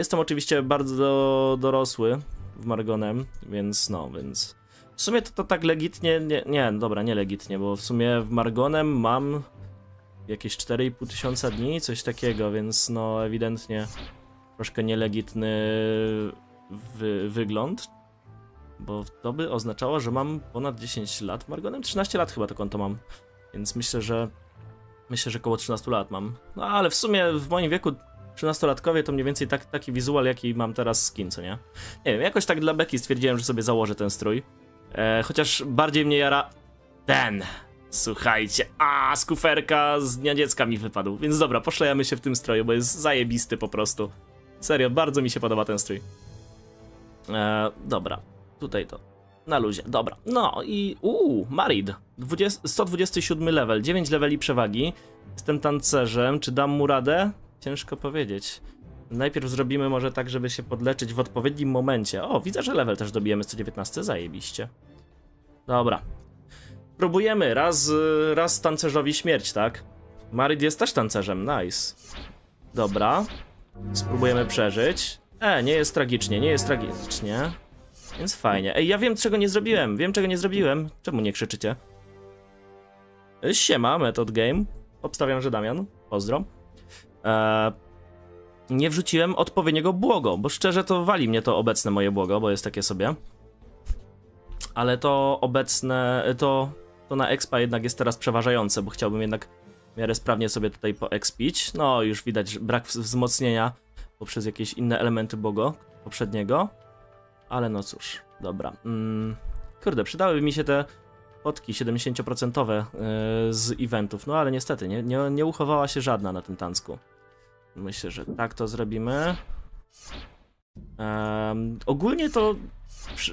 Jestem oczywiście bardzo dorosły w Margonem, więc no, więc... W sumie to, to tak legitnie, nie, nie, dobra, nie legitnie, bo w sumie w Margonem mam jakieś 4,5 tysiąca dni, coś takiego, więc no ewidentnie troszkę nielegitny wy, wygląd, bo to by oznaczało, że mam ponad 10 lat. Margonem 13 lat chyba to konto mam, więc myślę, że myślę, że około 13 lat mam. No ale w sumie w moim wieku 13-latkowie to mniej więcej tak, taki wizual, jaki mam teraz skin, co nie? Nie wiem, jakoś tak dla beki stwierdziłem, że sobie założę ten strój. E, chociaż bardziej mnie jara ten. Słuchajcie, a z z dnia dziecka mi wypadł. Więc dobra, poszlejemy się w tym stroju, bo jest zajebisty po prostu. Serio, bardzo mi się podoba ten strój. E, dobra, tutaj to. Na luzie, dobra. No i uuu, Marid. 20, 127 level, 9 leveli przewagi. Jestem tancerzem, czy dam mu radę? Ciężko powiedzieć. Najpierw zrobimy może tak, żeby się podleczyć w odpowiednim momencie. O, widzę, że level też dobijemy 119, zajebiście. Dobra. Próbujemy, raz, raz tancerzowi śmierć, tak? Marid jest też tancerzem, nice. Dobra. Spróbujemy przeżyć. E, nie jest tragicznie, nie jest tragicznie. Więc fajnie. Ej, ja wiem, czego nie zrobiłem. Wiem, czego nie zrobiłem. Czemu nie krzyczycie? Siema, Method Game. Obstawiam, że Damian. Pozdro. E, nie wrzuciłem odpowiedniego błogo, bo szczerze to wali mnie to obecne moje błogo, bo jest takie sobie. Ale to obecne, to, to na expa jednak jest teraz przeważające, bo chciałbym jednak w miarę sprawnie sobie tutaj poexpić. No, już widać brak wz- wzmocnienia poprzez jakieś inne elementy błogo poprzedniego. Ale no cóż, dobra. Mm, kurde, przydałyby mi się te fotki 70% yy, z eventów, no ale niestety nie, nie, nie uchowała się żadna na tym tancku. Myślę, że tak to zrobimy. Em, ogólnie to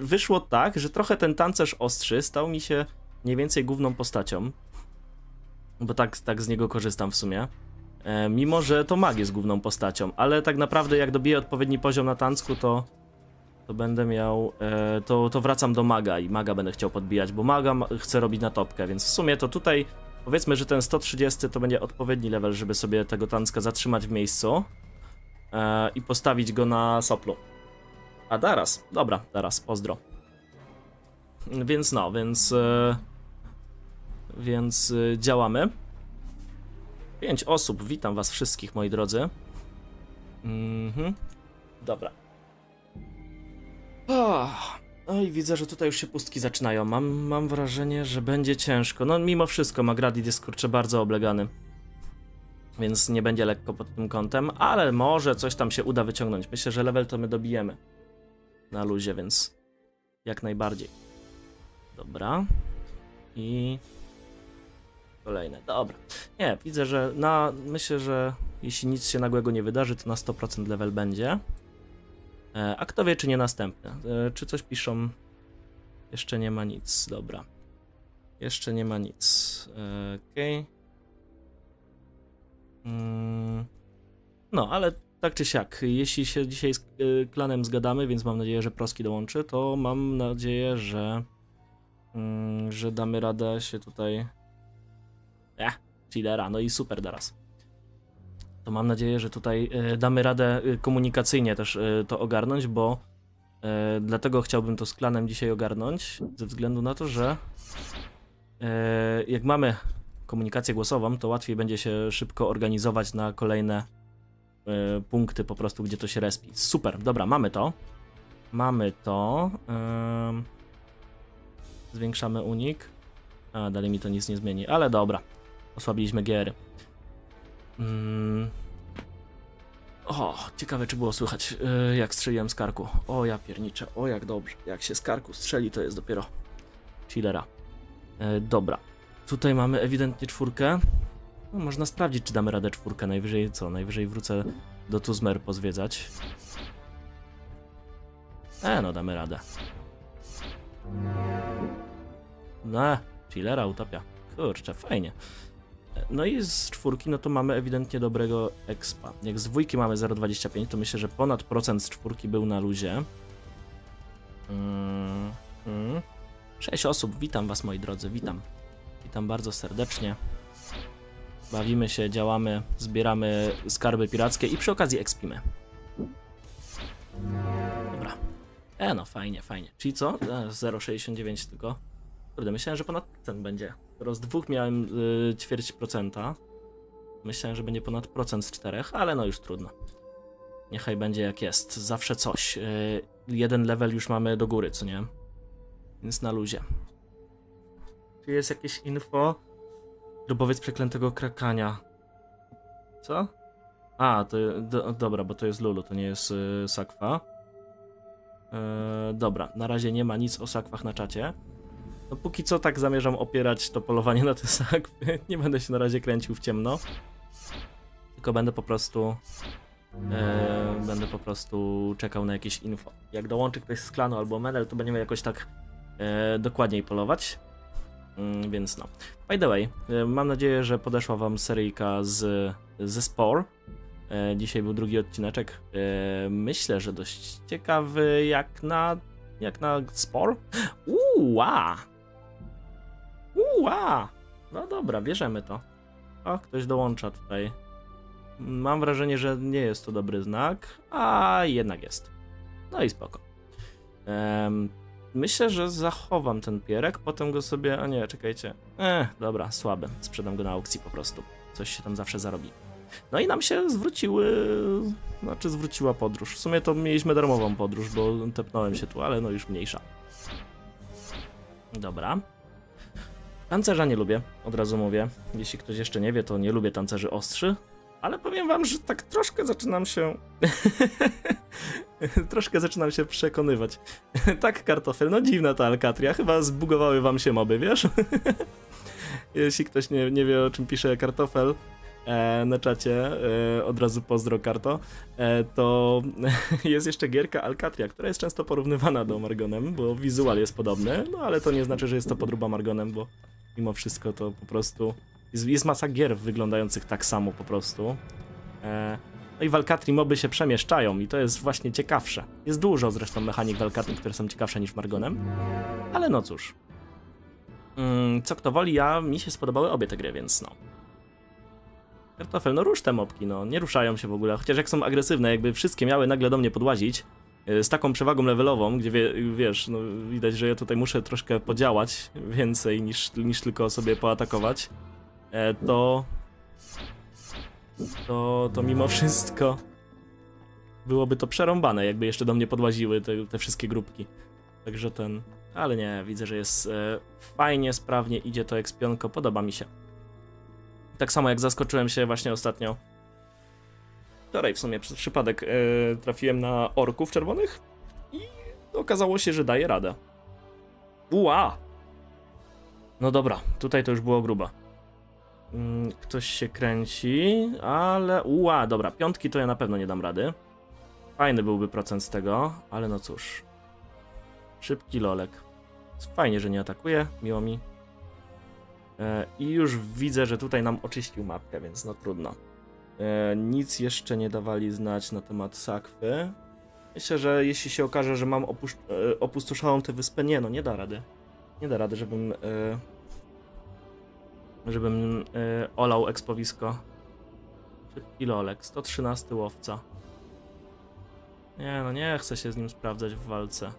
wyszło tak, że trochę ten tancerz ostrzy stał mi się mniej więcej główną postacią. Bo tak, tak z niego korzystam w sumie. E, mimo, że to mag jest główną postacią, ale tak naprawdę jak dobiję odpowiedni poziom na tancku, to to będę miał, e, to, to wracam do maga i maga będę chciał podbijać, bo maga ma- robić na topkę, więc w sumie to tutaj powiedzmy, że ten 130 to będzie odpowiedni level, żeby sobie tego tancka zatrzymać w miejscu e, i postawić go na soplu. A teraz, dobra, teraz, pozdro. Więc no, więc e, więc e, działamy. Pięć osób, witam was wszystkich, moi drodzy. Mhm. Dobra. Oh, oj, widzę, że tutaj już się pustki zaczynają. Mam, mam wrażenie, że będzie ciężko. No, mimo wszystko, Magradid jest kurczę bardzo oblegany. Więc nie będzie lekko pod tym kątem, ale może coś tam się uda wyciągnąć. Myślę, że level to my dobijemy na luzie, więc jak najbardziej. Dobra. I kolejne. Dobra. Nie, widzę, że na. Myślę, że jeśli nic się nagłego nie wydarzy, to na 100% level będzie. E, A kto wie, czy nie następne? E, Czy coś piszą? Jeszcze nie ma nic, dobra. Jeszcze nie ma nic. E, Okej. Mm, No, ale tak czy siak, jeśli się dzisiaj z klanem zgadamy, więc mam nadzieję, że Proski dołączy, to mam nadzieję, że mm, że damy radę się tutaj... Ja, chillera, no i super teraz to mam nadzieję, że tutaj e, damy radę e, komunikacyjnie też e, to ogarnąć, bo dlatego chciałbym to z klanem dzisiaj ogarnąć, ze względu na to, że jak mamy komunikację głosową, to łatwiej będzie się szybko organizować na kolejne punkty po prostu, gdzie to się respi. Super, dobra, mamy to. Mamy to. zwiększamy unik. A, dalej mi to nic nie zmieni, ale dobra. Osłabiliśmy giery. Mm. O, ciekawe czy było słychać, yy, jak strzeliłem z karku. O, ja pierniczę, o jak dobrze. Jak się z karku strzeli, to jest dopiero chillera. Yy, dobra, tutaj mamy ewidentnie czwórkę. No, można sprawdzić, czy damy radę czwórkę. Najwyżej co? Najwyżej wrócę do Tuzmer pozwiedzać. E, no damy radę. No, chillera, utopia. Kurczę, fajnie. No i z czwórki, no to mamy ewidentnie dobrego expa. Jak z dwójki mamy 0,25, to myślę, że ponad procent z czwórki był na luzie. Mm, mm. Sześć osób, witam was moi drodzy, witam. Witam bardzo serdecznie. Bawimy się, działamy, zbieramy skarby pirackie i przy okazji expimy. E, no fajnie, fajnie. Czyli co? E, 0,69 tylko. Kurde, myślałem, że ponad procent będzie. Skoro z dwóch miałem y, ćwierć procenta. Myślałem, że będzie ponad procent z czterech, ale no już trudno. Niechaj będzie jak jest. Zawsze coś. Y, jeden level już mamy do góry, co nie? Więc na luzie. Czy jest jakieś info? Grobowiec przeklętego krakania. Co? A, to do, dobra, bo to jest Lulu, to nie jest y, Sakwa. E, dobra, na razie nie ma nic o sakwach na czacie. No póki co tak zamierzam opierać to polowanie na te sakwy. Nie będę się na razie kręcił w ciemno. Tylko będę po prostu... E, będę po prostu czekał na jakieś info. Jak dołączy ktoś z klanu albo Menel, to będziemy jakoś tak e, dokładniej polować. Mm, więc no. By the way, e, mam nadzieję, że podeszła wam seryjka z, ze Spore. Dzisiaj był drugi odcineczek. Myślę, że dość ciekawy jak na jak na spor. Uła! Uła! No dobra, bierzemy to. O, ktoś dołącza tutaj. Mam wrażenie, że nie jest to dobry znak, a jednak jest. No i spoko. Myślę, że zachowam ten pierek, potem go sobie. A nie, czekajcie. Eh, dobra, słaby. Sprzedam go na aukcji po prostu. Coś się tam zawsze zarobi. No i nam się zwróciły, znaczy zwróciła podróż. W sumie to mieliśmy darmową podróż, bo tepnąłem się tu, ale no już mniejsza. Dobra. Tancerza nie lubię, od razu mówię. Jeśli ktoś jeszcze nie wie, to nie lubię tancerzy ostrzy, ale powiem wam, że tak troszkę zaczynam się... troszkę zaczynam się przekonywać. tak, kartofel, no dziwna ta Alcatria, chyba zbugowały wam się moby, wiesz? Jeśli ktoś nie, nie wie, o czym pisze kartofel, na czacie, e, od razu pozdro karto, e, to jest jeszcze gierka Alcatria, która jest często porównywana do Margonem, bo wizual jest podobny, no ale to nie znaczy, że jest to podróba Margonem, bo mimo wszystko to po prostu jest, jest masa gier wyglądających tak samo po prostu. E, no i w Alcatrii moby się przemieszczają i to jest właśnie ciekawsze. Jest dużo zresztą mechanik w Alcatrii, które są ciekawsze niż Margonem, ale no cóż. Mm, co kto woli, ja mi się spodobały obie te gry, więc no. Kartofel, no rusz te mopki, no, nie ruszają się w ogóle, chociaż jak są agresywne, jakby wszystkie miały nagle do mnie podłazić, y, z taką przewagą levelową, gdzie wie, wiesz, no widać, że ja tutaj muszę troszkę podziałać więcej niż, niż tylko sobie poatakować, e, to, to, to mimo wszystko byłoby to przerąbane, jakby jeszcze do mnie podłaziły te, te wszystkie grupki. Także ten, ale nie, widzę, że jest e, fajnie, sprawnie idzie to ekspionko, podoba mi się. Tak samo jak zaskoczyłem się właśnie ostatnio. Wczoraj w sumie przez przypadek e, trafiłem na orków czerwonych i okazało się, że daje radę. Ua! No dobra, tutaj to już było gruba. Mm, Ktoś się kręci, ale ua, dobra, piątki to ja na pewno nie dam rady. Fajny byłby procent z tego, ale no cóż. Szybki lolek. Fajnie, że nie atakuje, miło mi. E, I już widzę, że tutaj nam oczyścił mapkę, więc no trudno. E, Nic jeszcze nie dawali znać na temat sakwy. Myślę, że jeśli się okaże, że mam e, opustoszoną tę wyspę, nie no, nie da rady. Nie da rady, żebym... żebym olał ekspowisko. Szybki lolek, 113 łowca. Nie no, nie chcę się z nim sprawdzać w walce.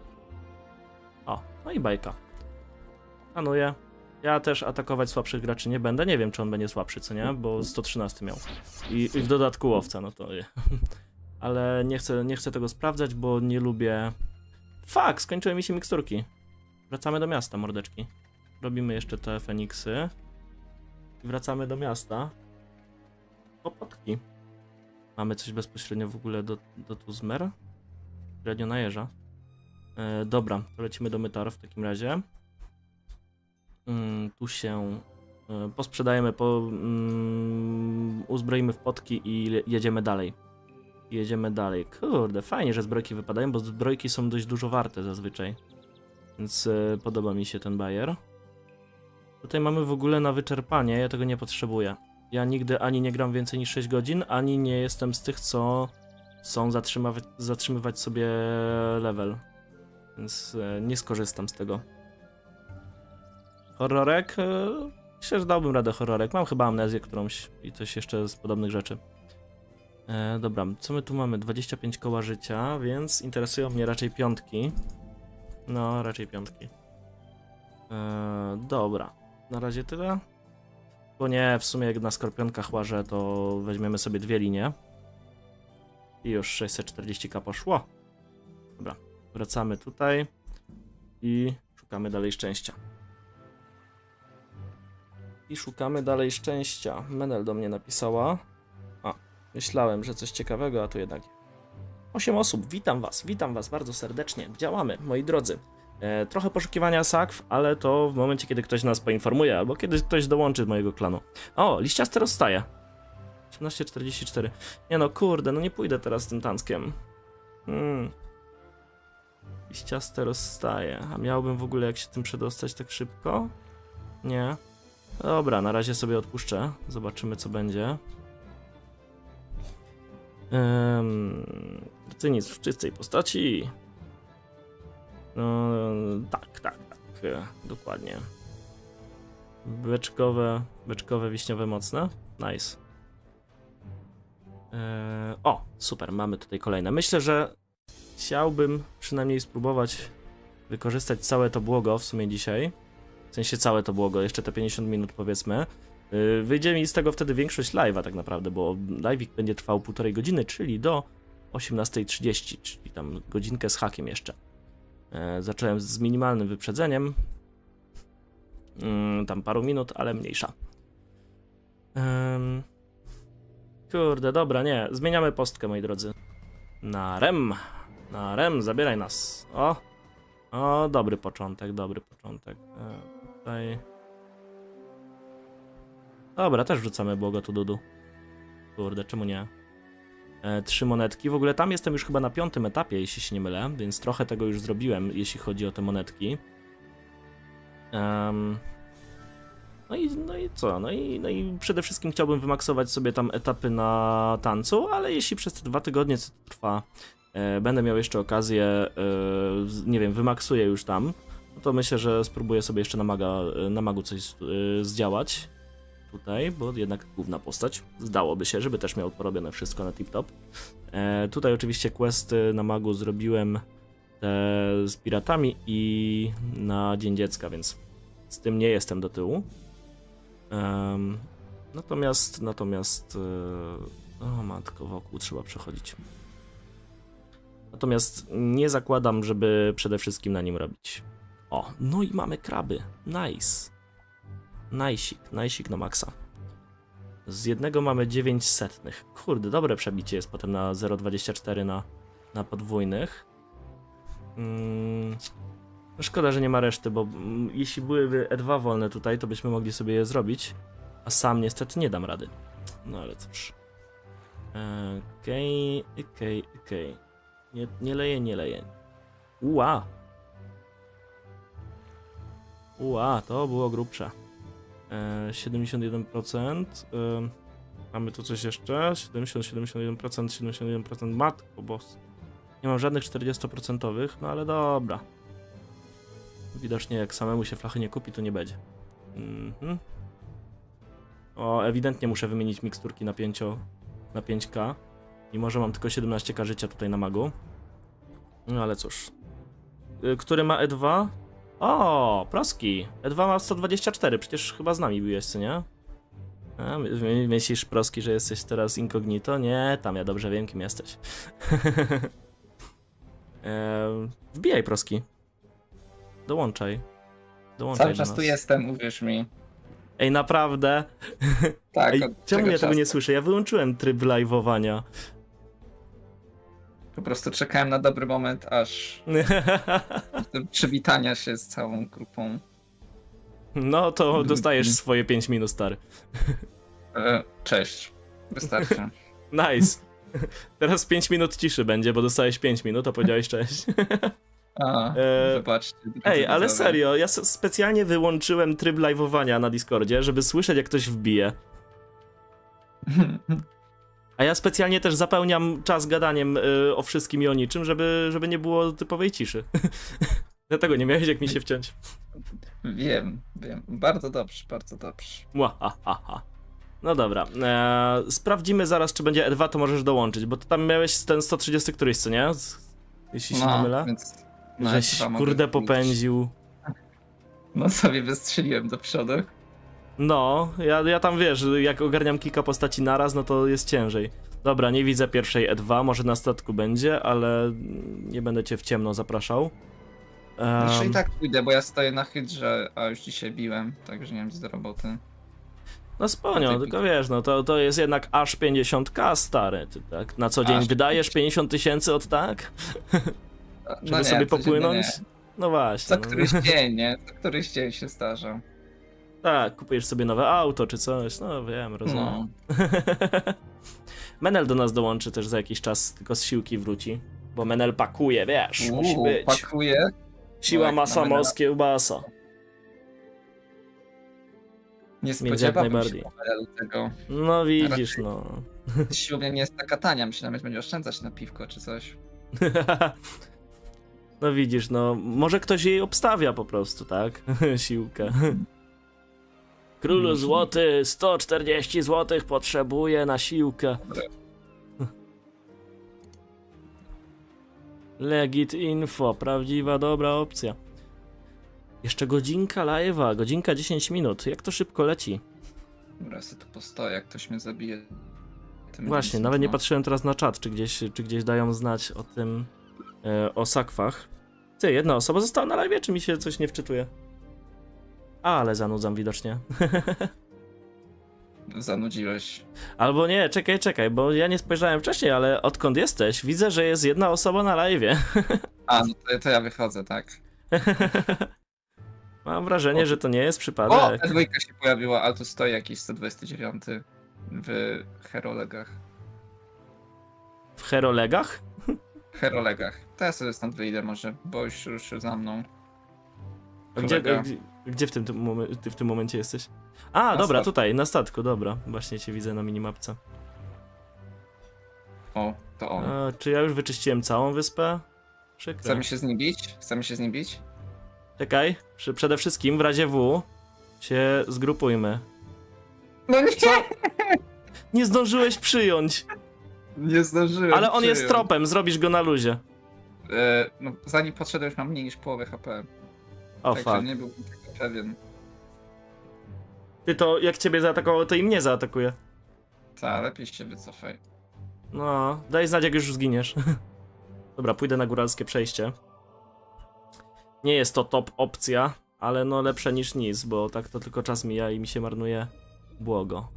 O, no i bajka. Szanuję. Ja też atakować słabszych graczy nie będę. Nie wiem, czy on będzie słabszy, co nie? Bo 113 miał. I, i w dodatku łowca, no to. Ale nie chcę, nie chcę tego sprawdzać, bo nie lubię. Fuck, skończyły mi się miksturki. Wracamy do miasta, mordeczki. Robimy jeszcze te Feniksy. I wracamy do miasta. Opotki. Mamy coś bezpośrednio w ogóle do, do Tuzmer? Średnio na jeża. E, dobra, to lecimy do Mytar w takim razie. Mm, tu się e, posprzedajemy, po, mm, uzbroimy w potki i jedziemy dalej. Jedziemy dalej. Kurde, fajnie, że zbrojki wypadają, bo zbrojki są dość dużo warte zazwyczaj. Więc e, podoba mi się ten bajer. Tutaj mamy w ogóle na wyczerpanie, ja tego nie potrzebuję. Ja nigdy ani nie gram więcej niż 6 godzin, ani nie jestem z tych, co zatrzymywać, zatrzymywać sobie level. Więc e, nie skorzystam z tego. Horrorek? E, Myślę, że dałbym radę horrorek. Mam chyba amnezję którąś i coś jeszcze z podobnych rzeczy. E, dobra, co my tu mamy? 25 koła życia, więc interesują mnie raczej piątki. No, raczej piątki. Eee, dobra, na razie tyle. Bo nie, w sumie jak na skorpionkach łażę, to weźmiemy sobie dwie linie. I już 640k poszło. Dobra, wracamy tutaj i szukamy dalej szczęścia. I szukamy dalej szczęścia. Menel do mnie napisała. A, myślałem, że coś ciekawego, a to jednak. 8 osób, witam was, witam was bardzo serdecznie. Działamy, moi drodzy. E, trochę poszukiwania sakw, ale to w momencie, kiedy ktoś nas poinformuje, albo kiedy ktoś dołączy do mojego klanu. O, liściasty rozstaje. 18.44. Nie no, kurde, no nie pójdę teraz tym tanckiem. Hmm. Liściaste rozstaje. A miałbym w ogóle jak się tym przedostać tak szybko? Nie. Dobra, na razie sobie odpuszczę. Zobaczymy, co będzie. Um, nic w czystej postaci. No, tak, tak, tak. e, Dokładnie. Beczkowe, beczkowe, wiśniowe mocne. Nice. Eee, o, super, mamy tutaj kolejne. Myślę, że chciałbym przynajmniej spróbować wykorzystać całe to błogo w sumie dzisiaj. Sensie całe to błogo, jeszcze te 50 minut powiedzmy. Yy, Wyjdzie mi z tego wtedy większość live'a tak naprawdę, bo live'ik będzie trwał półtorej godziny, czyli do 18.30, czyli tam godzinkę z hakiem jeszcze. E, zacząłem z minimalnym wyprzedzeniem. Mm, tam paru minut, ale mniejsza. Kurde, dobra, nie. Zmieniamy postkę, moi drodzy. Na rem. Na rem, zabieraj nas. O. O, dobry początek, dobry początek. Tutaj. Dobra, też wrzucamy błogo tu dudu. Kurde, czemu nie? E, trzy monetki. W ogóle tam jestem już chyba na piątym etapie, jeśli się nie mylę, więc trochę tego już zrobiłem, jeśli chodzi o te monetki. Em, no, i, no i co? No i, no i przede wszystkim chciałbym wymaksować sobie tam etapy na tancu, ale jeśli przez te dwa tygodnie, co to trwa, e, będę miał jeszcze okazję, e, nie wiem, wymaksuję już tam, to myślę, że spróbuję sobie jeszcze na, maga, na magu coś e, zdziałać tutaj, bo jednak główna postać. Zdałoby się, żeby też miał porobione wszystko na tip-top. E, tutaj oczywiście questy na magu zrobiłem z piratami i na Dzień Dziecka, więc z tym nie jestem do tyłu. Natomiast, natomiast, e, o matko, wokół trzeba przechodzić. Natomiast nie zakładam, żeby przede wszystkim na nim robić. O, no i mamy kraby. Nice. Najsik, najsik na maksa. Z jednego mamy 9 setnych. Kurde, dobre przebicie jest potem na 0,24 na, na podwójnych. Mm, no szkoda, że nie ma reszty, bo mm, jeśli byłyby E2 wolne tutaj, to byśmy mogli sobie je zrobić. A sam niestety nie dam rady. No ale cóż. Okej, okej, okej. Nie, nie leje, nie leje. Ua! Ua, to było grubsze. E, 71%. E, mamy tu coś jeszcze? 70, 71%, 71%. Matko, boss. Nie mam żadnych 40%, no ale dobra. Widocznie jak samemu się flachy nie kupi, to nie będzie. Mhm. O, ewidentnie muszę wymienić miksturki na 5, na 5K. Mimo, że mam tylko 17K życia tutaj na magu. No ale cóż. Y, Który ma E2? O, Proski. E2 ma 124, przecież chyba z nami byłeś, co nie? A, my- my- myślisz, Proski, że jesteś teraz incognito? Nie, tam ja dobrze wiem, kim jesteś. Ehm, wbijaj, Proski. Dołączaj. Dołączaj Cały do czas nas. tu jestem, uwierz mi. Ej, naprawdę? Tak, Ej, czemu ja tego nie czasu. słyszę? Ja wyłączyłem tryb live'owania. Po prostu czekałem na dobry moment, aż przywitania się z całą grupą. No to dostajesz swoje 5 minut, stary. E, cześć. Wystarczy. Nice. Teraz 5 minut ciszy będzie, bo dostałeś 5 minut, a powiedziałeś cześć. A, E. Ej, ale serio, ja specjalnie wyłączyłem tryb live'owania na Discordzie, żeby słyszeć, jak ktoś wbije. A ja specjalnie też zapełniam czas gadaniem y, o wszystkim i o niczym, żeby, żeby nie było typowej ciszy. Dlatego nie miałeś jak mi się wciąć. Wiem, wiem. Bardzo dobrze, bardzo dobrze. Mła, ha, ha, ha. No dobra, e, sprawdzimy zaraz, czy będzie E2, to możesz dołączyć, bo tam miałeś ten 130 któryś, co nie? Jeśli się nie mylę. więc No, Żeś kurde popędził. No sobie wystrzeliłem do przodu. No, ja, ja tam wiesz, jak ogarniam kilka postaci naraz, no to jest ciężej. Dobra, nie widzę pierwszej E2, może na statku będzie, ale nie będę cię w ciemno zapraszał. Znaczy i tak pójdę, bo ja stoję na hydrze, a już dzisiaj biłem, także nie wiem nic do roboty. No sponią, Ty- tylko wiesz, no to, to jest jednak aż 50k stary, ty tak? Na co dzień Aż wydajesz 50 tysięcy od tak? No Żeby nie, sobie codziennie popłynąć? nie. No właśnie. Co no. któryś dzień, nie? Co któryś dzień się zdarza. Tak, kupujesz sobie nowe auto czy coś, no wiem, rozumiem. No. Menel do nas dołączy też za jakiś czas, tylko z siłki wróci. Bo Menel pakuje, wiesz, musi Uuu, być. Pakuję. Siła jak masa na Menela. moc kiełbasa. Nie jak spodziewałbym się tego. No widzisz, no. Siłownia nie jest taka tania, myślałem, że będzie oszczędzać na piwko czy coś. no widzisz, no. Może ktoś jej obstawia po prostu, tak? Siłkę. Królu Możliwe. złoty, 140 złotych potrzebuje na siłkę. Legit info, prawdziwa, dobra opcja. Jeszcze godzinka live'a, godzinka 10 minut. Jak to szybko leci? Dobra, tu postoję, jak ktoś mnie zabije. tym Właśnie, nawet nie no. patrzyłem teraz na czat, czy gdzieś, czy gdzieś dają znać o tym, e, o sakwach. Ty, jedna osoba została na live, czy mi się coś nie wczytuje? A, ale zanudzam widocznie. Zanudziłeś. Albo nie, czekaj, czekaj, bo ja nie spojrzałem wcześniej, ale odkąd jesteś, widzę, że jest jedna osoba na live. A, no to, to ja wychodzę, tak. Mam wrażenie, że to nie jest O, przypadek. ta dwójka się pojawiła, ale tu stoi jakiś 129 w Herolegach. W Herolegach? Herolegach. To ja sobie stąd wyjdę może, bo już ruszył za mną. Gdzie, gdzie, gdzie w, tym, tym momen- ty w tym momencie jesteś? A, dobra, statku. tutaj, na statku, dobra. Właśnie cię widzę na minimapce. O, to on. Czy ja już wyczyściłem całą wyspę? Przykro. Chcemy się z nim bić? Chcemy się z nim bić? Czekaj, przy, przede wszystkim w razie W się zgrupujmy. No nie! Nie zdążyłeś przyjąć, Nie zdążyłem. ale on jest przyjąć. tropem, zrobisz go na luzie. E, no, zanim podszedłem, już mam mniej niż połowę HP. O także fuck. nie tego pewien. Ty to, jak ciebie zaatakowało, to i mnie zaatakuje. Ta, lepiej się wycofaj. No, daj znać, jak już zginiesz. Dobra, pójdę na góralskie przejście. Nie jest to top opcja, ale no lepsze niż nic, bo tak to tylko czas mija i mi się marnuje błogo.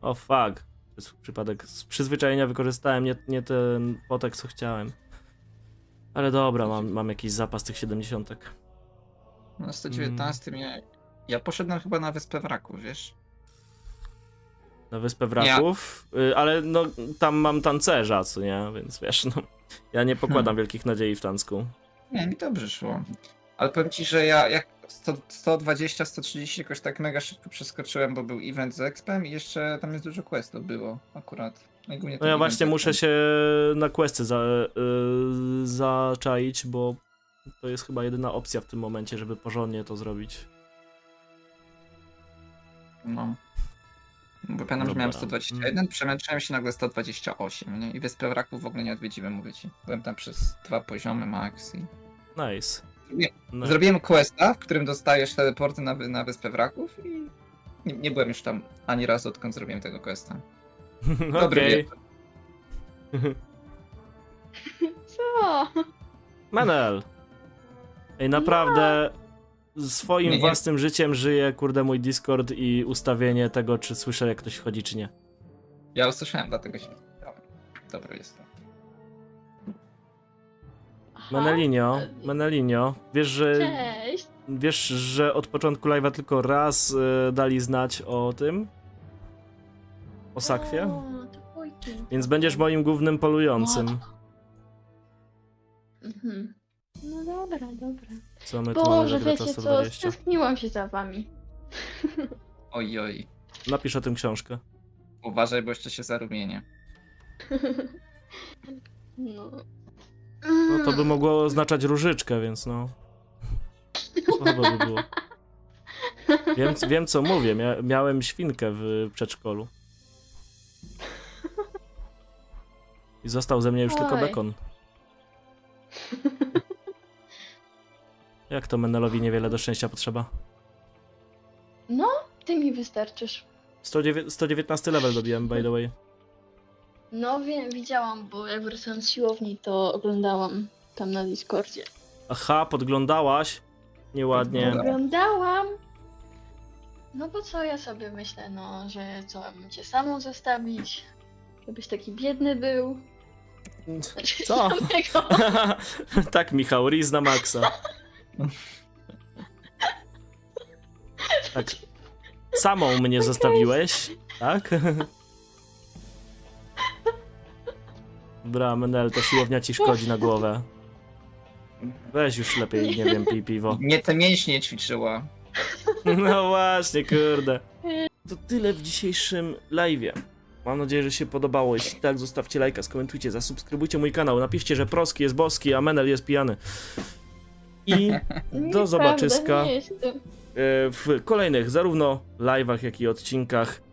O fuck. Przez przypadek z przyzwyczajenia wykorzystałem nie, nie ten potek, co chciałem. Ale dobra, mam, mam jakiś zapas tych 70. Na 119 Mm. ja, ja poszedłem chyba na wyspę wraku, wiesz? Na Wyspę Wraków, y, ale no tam mam tancerza, co nie, więc wiesz, no. Ja nie pokładam Hmm. wielkich nadziei w Tancku. Nie, mi dobrze szło. Ale powiem ci, że ja jak 100, 120, 130 jakoś tak mega szybko przeskoczyłem, bo był event z Expem i jeszcze tam jest dużo questów było akurat. No, ja właśnie muszę Expem. się na questy za, y, zaczaić, bo to jest chyba jedyna opcja w tym momencie, żeby porządnie to zrobić. No. Bo pamiętam, że miałem 121, przemęczyłem się nagle 128, nie? I Wyspę Wraków w ogóle nie odwiedziłem, mówię ci. Byłem tam przez dwa poziomy max i... Nice. Nie, No. Zrobiłem questa, w którym dostajesz teleporty na, na Wyspę Wraków i... Nie, nie byłem już tam ani razu, odkąd zrobiłem tego questa. Dobry Okej. wieczór. Co? Manel. Ej, naprawdę swoim Nie, nie. własnym życiem żyje, kurde, mój Discord i ustawienie tego, czy słyszę, jak ktoś wchodzi, czy nie. Ja usłyszałem, dlatego się pytałem. Dobry jestem. Aha. Menelinio, Menelinio, wiesz, że Cześć. Wiesz, że od początku live'a tylko raz y, dali znać o tym? O sakwie? O, to. Więc będziesz moim głównym polującym. Mhm. No dobra, dobra. Co my tu mamy Boże, Greta wiecie co, 120? stęskniłam się za wami. Oj, oj. Napisz o tym książkę. Uważaj, bo jeszcze się zarumienię. No. No to by mogło oznaczać różyczkę, więc no. Słabo by było. Wiem, wiem co mówię, Mia miałem świnkę w przedszkolu. I został ze mnie już tylko Oj. bekon. Jak to Menelowi niewiele do szczęścia potrzeba? No, ty mi wystarczysz. 109, 119 level dobiłem, by the way. No wiem, widziałam, bo jak wracałam z siłowni, to oglądałam tam na Discordzie. Aha, podglądałaś? Nieładnie. Oglądałam, no bo co ja sobie myślę, no, że co, mam cię samą zostawić? Żebyś taki biedny był. Znaczy, Co? Samego. tak, Michał, Riz na maksa. Tak. Samą mnie zostawiłeś, tak? Dobra, Menel, to siłownia ci szkodzi na głowę. Weź już lepiej, nie wiem, pij piwo. Nie te mięśnie ćwiczyła. No właśnie, kurde. To tyle w dzisiejszym live'ie. Mam nadzieję, że się podobało. Jeśli tak, zostawcie lajka, skomentujcie, zasubskrybujcie mój kanał, napiszcie, że Proski jest boski, a Menel jest pijany. I do zobaczyska e, w kolejnych zarówno live'ach, jak i odcinkach.